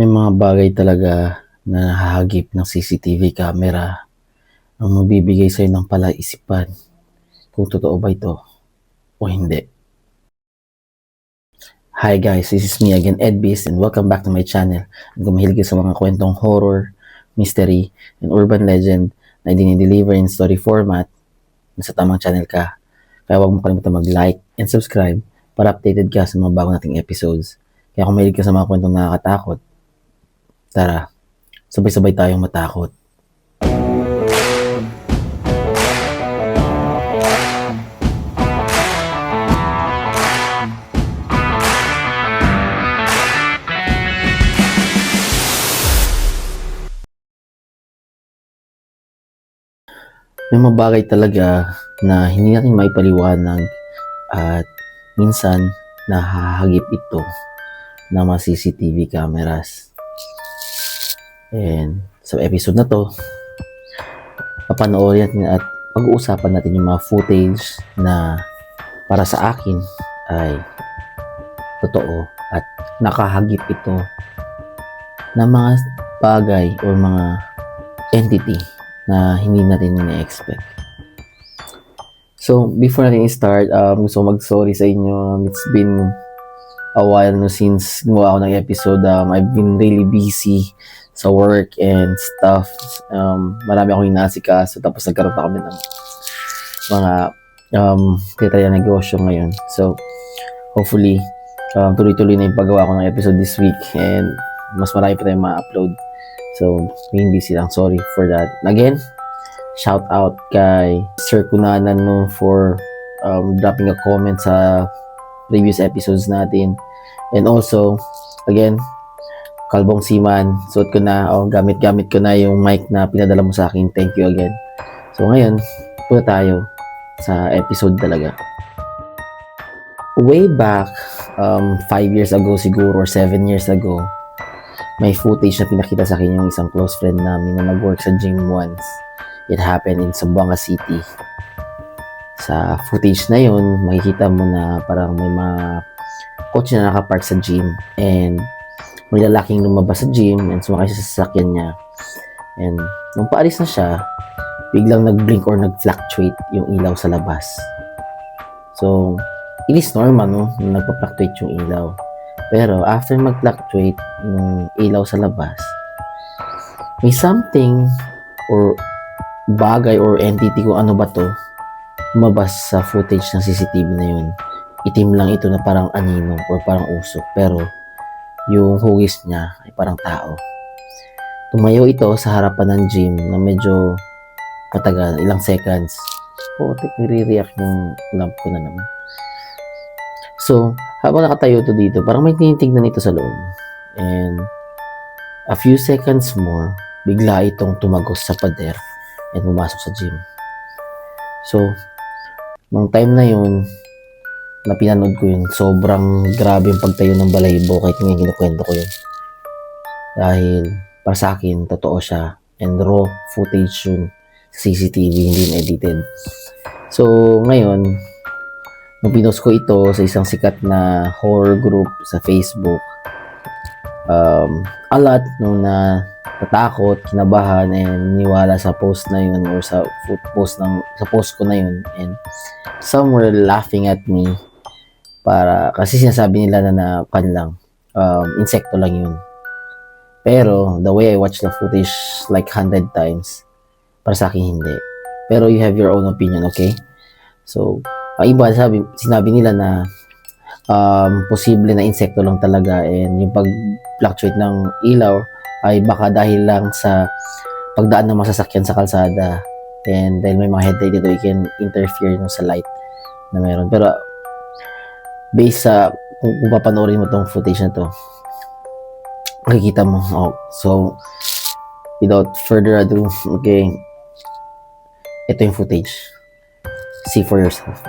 May mga bagay talaga na nahahagip ng CCTV camera ang magbibigay sa'yo ng palaisipan kung totoo ba ito o hindi. Hi guys, this is me again, Ed Beast, and welcome back to my channel. Kung mahilig sa mga kwentong horror, mystery, and urban legend na dinideliver in story format, nasa tamang channel ka. Kaya huwag mo kalimutan mag-like and subscribe para updated ka sa mga bago nating episodes. Kaya kung mahilig ka sa mga kwentong nakakatakot, tara, sabay-sabay tayong matakot. may mga bagay talaga na hindi natin maipaliwanag at minsan nahahagip ito ng mga CCTV cameras. And sa episode na to, papanoorin natin at pag-uusapan natin yung mga footage na para sa akin ay totoo at nakahagip ito ng mga bagay o mga entity na hindi natin ina-expect. So, before natin i-start, um, gusto ko mag-sorry sa inyo. It's been a while no since gumawa ako ng episode. Um, I've been really busy sa work and stuff. Um, marami akong inaasikaso tapos nagkaroon pa kami ng mga um, titry na negosyo ngayon. So, hopefully, um, tuloy-tuloy na yung paggawa ko ng episode this week and mas marami pa tayong ma-upload. So, being busy lang. Sorry for that. Again, shout out kay Sir Kunanan no for um, dropping a comment sa previous episodes natin. And also, again, Kalbong Siman, suot ko na, o gamit-gamit ko na yung mic na pinadala mo sa akin. Thank you again. So ngayon, punta tayo sa episode talaga. Way back, um, five years ago siguro, or seven years ago, may footage na pinakita sa akin yung isang close friend namin na nag-work sa gym once. It happened in Zamboanga City. Sa footage na yun, makikita mo na parang may mga coach na nakapark sa gym and may lalaking lumabas sa gym and sumakay sa sasakyan niya. And nung paalis na siya, biglang nag-blink or nag-fluctuate yung ilaw sa labas. So, it is normal, no? Na nagpa-fluctuate yung ilaw. Pero after mag-fluctuate yung ilaw sa labas, may something or bagay or entity kung ano ba to lumabas sa footage ng CCTV na yun. Itim lang ito na parang anino or parang usok. Pero yung hugis niya ay parang tao. Tumayo ito sa harapan ng gym na medyo matagal, ilang seconds. Putik, nire-react yung lamp ko na naman. So, habang nakatayo to dito, parang may tinitignan ito sa loob. And a few seconds more, bigla itong tumagos sa pader and pumasok sa gym. So, nung time na yun, na pinanood ko yun, sobrang grabe yung pagtayo ng balahibo kahit nga kinukwento ko yun. Dahil, para sa akin, totoo siya. And raw footage yun CCTV, hindi na edited. So, ngayon, nung pinost ko ito sa isang sikat na horror group sa Facebook, um, a lot nung na natakot, kinabahan, and niwala sa post na yun or sa post ng sa post ko na yun and some were laughing at me para kasi sinasabi nila na na pan lang um, insekto lang yun. Pero the way I watch the footage like 100 times para sa akin hindi. Pero you have your own opinion okay? So ang iba sabi, sinabi nila na um, posible na insekto lang talaga and yung pag fluctuate ng ilaw ay baka dahil lang sa pagdaan ng masasakyan sa kalsada. And dahil may mga headlight dito it can interfere no, sa light na meron. Pero based sa kung, kung papanoorin mo tong footage na to makikita mo. Oh, so without further ado okay. Ito yung footage. See for yourself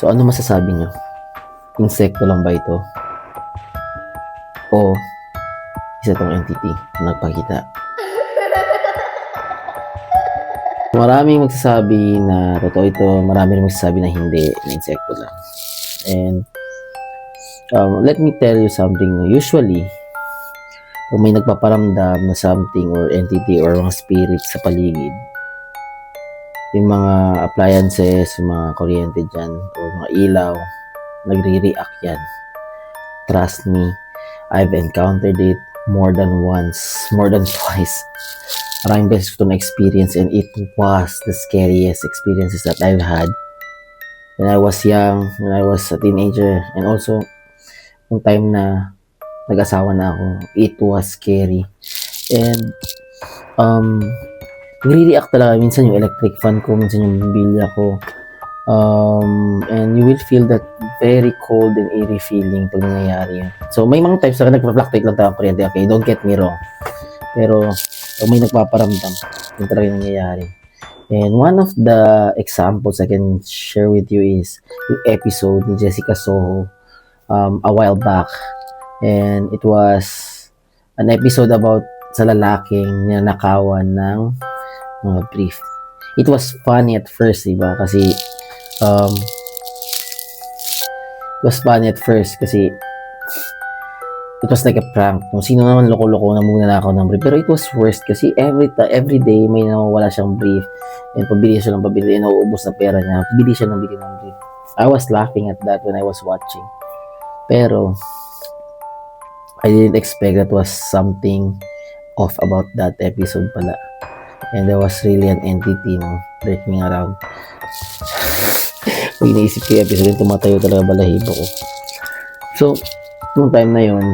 So ano masasabi nyo? Insekto lang ba ito? O isa tong entity na nagpakita? Maraming magsasabi na totoo ito, marami rin magsasabi na hindi, na insekto lang. And um, let me tell you something. Usually, kung may nagpaparamdam na something or entity or mga spirit sa paligid, yung mga appliances, yung mga kuryente dyan, or mga ilaw, nagre-react yan. Trust me, I've encountered it more than once, more than twice. Maraming beses ko ito na-experience and it was the scariest experiences that I've had when I was young, when I was a teenager, and also yung time na nag-asawa na ako, it was scary. And, um, nagre-react talaga. Minsan yung electric fan ko, minsan yung mobilya ko. Um, and you will feel that very cold and eerie feeling pag nangyayari yun. So, may mga times na nagpa-fluctuate lang tayo ang kuryente. Okay, don't get me wrong. Pero, pag may nagpaparamdam, yun talaga yung nangyayari. And one of the examples I can share with you is yung episode ni Jessica Soho um, a while back. And it was an episode about sa lalaking ninakawan ng mga brief. It was funny at first, diba? Kasi um, it was funny at first kasi it was like a prank. Kung sino naman loko-loko na muna ako ng brief. Pero it was worst kasi every ta- every day may nawawala siyang brief. And pabili siya ng pabili. And nauubos na pera niya. Pabili siya ng bili ng brief. I was laughing at that when I was watching. Pero, I didn't expect that was something off about that episode pala. And there was really an entity, no, lurking around. Pag iniisip ko yung episode, tumatayo talaga balahibo ko. So, nung time na yun,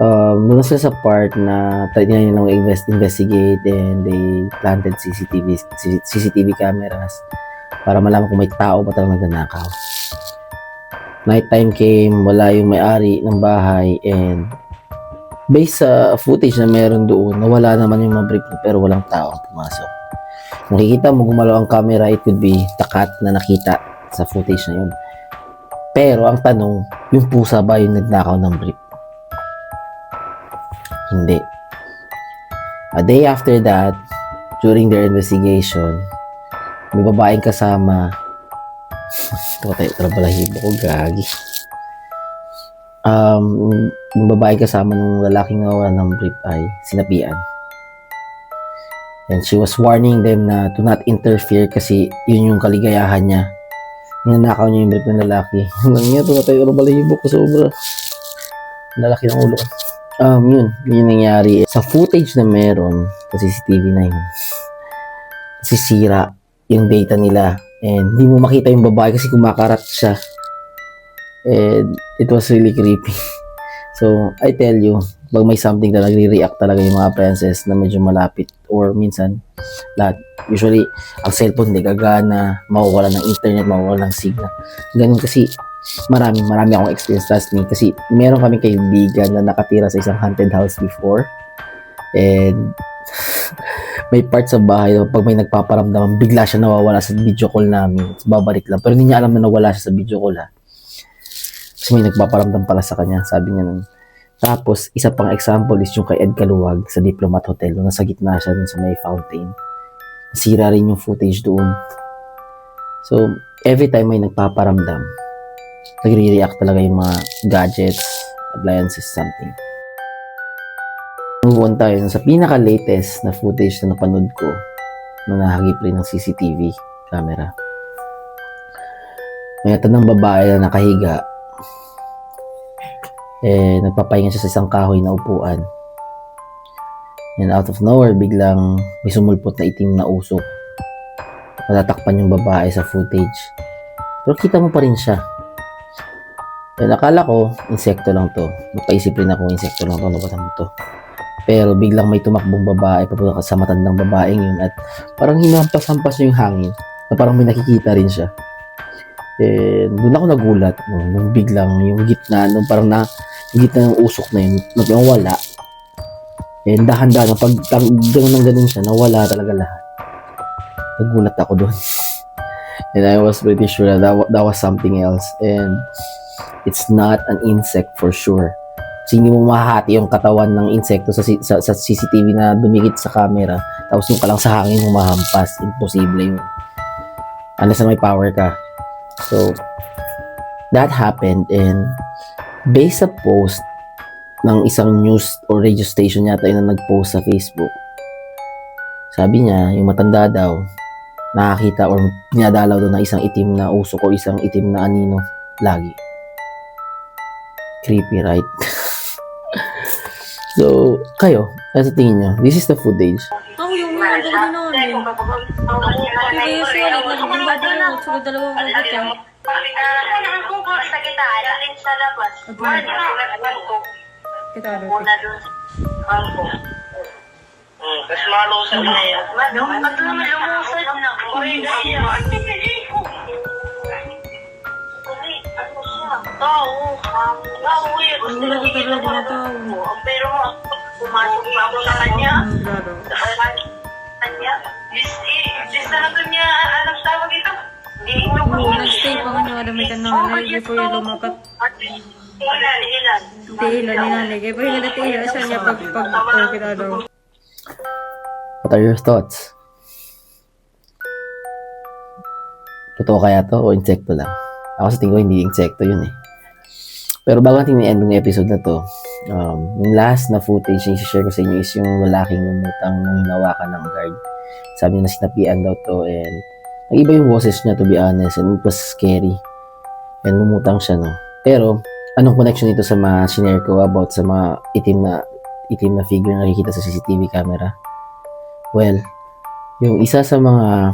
um, doon sila sa part na try nila nilang invest, investigate and they planted CCTV, CCTV cameras para malaman kung may tao ba talagang nagnanakaw. Nighttime came, wala yung may-ari ng bahay and based sa footage na meron doon, nawala naman yung mga brief pero walang tao ang pumasok. Nakikita mo gumalaw ang camera, it could be the cat na nakita sa footage na yun. Pero ang tanong, yung pusa ba yung nagnakaw ng brief? Hindi. A day after that, during their investigation, may babaeng kasama. Ito tayo, trabalahibo ko, gagi. Um, yung babae kasama ng lalaking nawawa ng brief ay sinapian. And she was warning them na to not interfere kasi yun yung kaligayahan niya. Ninanakaw niya yung brief ng lalaki. Hanggang niya, ito na tayo, trabalahibo ko sobra. Lalaki ng ulo ko. Um, yun, yun nangyari. Sa footage na meron, sa CCTV na yun, sisira yung data nila. And hindi mo makita yung babae kasi kumakarat siya. And it was really creepy. So, I tell you, pag may something na nagre-react talaga yung mga appliances na medyo malapit or minsan lahat. Usually, ang cellphone hindi gagana, mawawala ng internet, mawawala ng signal. Ganun kasi marami, marami akong experience last me kasi meron kami kaibigan na nakatira sa isang haunted house before. And may part sa bahay pag may nagpaparamdam, bigla siya nawawala sa video call namin. Babalik lang. Pero hindi niya alam na nawala siya sa video call ha. May nagpaparamdam pala sa kanya. Sabi niya nun. Tapos, isa pang example is yung kay Ed Kaluwag sa Diplomat Hotel. Nung nasa gitna siya dun sa may fountain. Nasira rin yung footage doon. So, every time may nagpaparamdam, nagre-react talaga yung mga gadgets, appliances, something. Move on tayo sa pinaka-latest na footage na napanood ko na nahagip rin ng CCTV camera. May ng babae na nakahiga eh, nagpapahinga siya sa isang kahoy na upuan. And out of nowhere, biglang may sumulpot na itim na usok. Natatakpan yung babae sa footage. Pero kita mo pa rin siya. And akala ko, insekto lang to. Napaisip rin ako, insekto lang to, ano ba to? Pero biglang may tumakbong babae papunta sa matandang babaeng yun at parang hinampas-hampas yung hangin na parang may nakikita rin siya. And doon ako nagulat no, nung biglang yung gitna, nung parang na, gitna ng usok na yun, nawala. And dahan-dahan, pag gano'n ng gano'n siya, nawala talaga lahat. Nagulat ako doon. and I was pretty sure that that, that was something else. And it's not an insect for sure. Kasi hindi mo mahahati yung katawan ng insekto sa, sa, sa CCTV na dumikit sa camera. Tapos yung ka lang sa hangin mo mahampas. Imposible yun. Unless na may power ka. So that happened and based sa post ng isang news or radio station yata yun na nag-post sa Facebook sabi niya, yung matanda daw, nakakita or dinadalaw daw na isang itim na usok o isang itim na anino lagi. Creepy, right? so, kayo, ano sa tingin niyo? This is the footage. Ako yung mga ganda na ano. Kaya yung sorry, naging bad na yun. Sugod dalawang ulit yan. sa kita, alin sa labas. Kita rin. Una dun. Ako. Tapos malusad na yan. At lumusad na. Uy, Tao. Tao, uy. Gusto Wala na ko talaga mga tao. Pero pumasok pa ako sa kanya. Ang Laro. Kanya. Dis, dis talaga niya, anong tawag dito? Di ito pa. Oo, nag-stay pa nga na may kananay before yung lumakat. Tihila ni nanay. Kaya pa yung natihila siya niya pag pag pag daw. What are your thoughts? Totoo kaya to o insekto lang? Ako sa tingin ko hindi insekto yun eh. Pero bago natin i-end yung episode na to, um, yung last na footage yung share ko sa inyo is yung lalaking lumutang nung hinawakan ng guard. Sabi niya na sinapian daw to and nag-iba yung boses niya to be honest and it was scary. And lumutang siya no. Pero anong connection nito sa mga shinare ko about sa mga itim na itim na figure na nakikita sa CCTV camera? Well, yung isa sa mga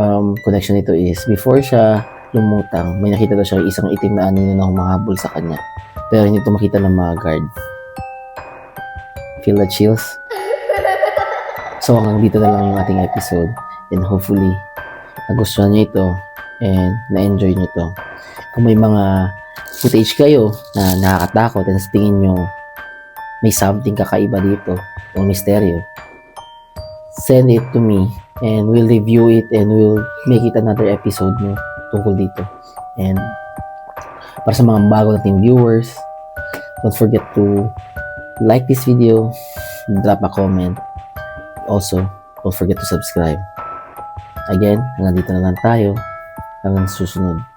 um, connection nito is before siya lumutang, may nakita daw siya isang itim na anino na humahabol sa kanya. Pero hindi ito makita ng mga guard. Feel the chills? So hanggang dito na lang yung ating episode and hopefully nagustuhan niyo ito and na-enjoy niyo ito. Kung may mga footage kayo na nakakatakot sa tingin nyo may something kakaiba dito o misteryo, send it to me and we'll review it and we'll make it another episode mo tungkol dito. And para sa mga bago nating viewers, don't forget to like this video, drop a comment. Also, don't forget to subscribe. Again, hanggang dito na lang tayo. Hanggang susunod.